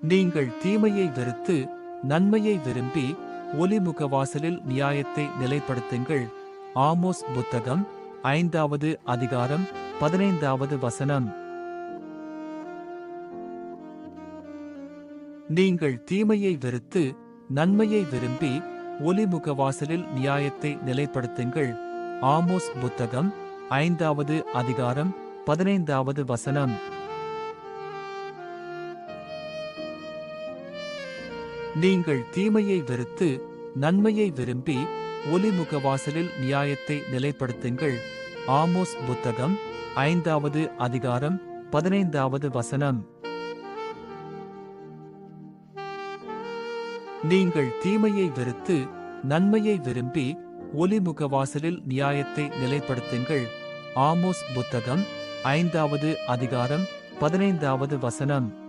நீங்கள் தீமையை வெறுத்து நன்மையை விரும்பி ஒலிமுகவாசலில் நியாயத்தை நிலைப்படுத்துங்கள். ஆமோஸ் புத்தகம் ஐந்தாவது அதிகாரம் பதினைந்தாவது வசனம். நீங்கள் தீமையை வெறுத்து நன்மையை விரும்பி ஒலிமுகவாசலில் நியாயத்தை நிலைப்படுத்துங்கள். ஆமோஸ் புத்தகம் ஐந்தாவது அதிகாரம் பதினைந்தாவது வசனம். நீங்கள் தீமையை வெறுத்து நன்மையை விரும்பி ஒலிமுகவாசலில் நியாயத்தை நிலைப்படுத்துங்கள். ஆமோஸ் புத்தகம் ஐந்தாவது அதிகாரம் பதினைந்தாவது வசனம். நீங்கள் தீமையை வெறுத்து நன்மையை விரும்பி ஒலிமுகவாசலில் நியாயத்தை நிலைப்படுத்துங்கள். ஆமோஸ் புத்தகம் ஐந்தாவது அதிகாரம் பதினைந்தாவது வசனம்.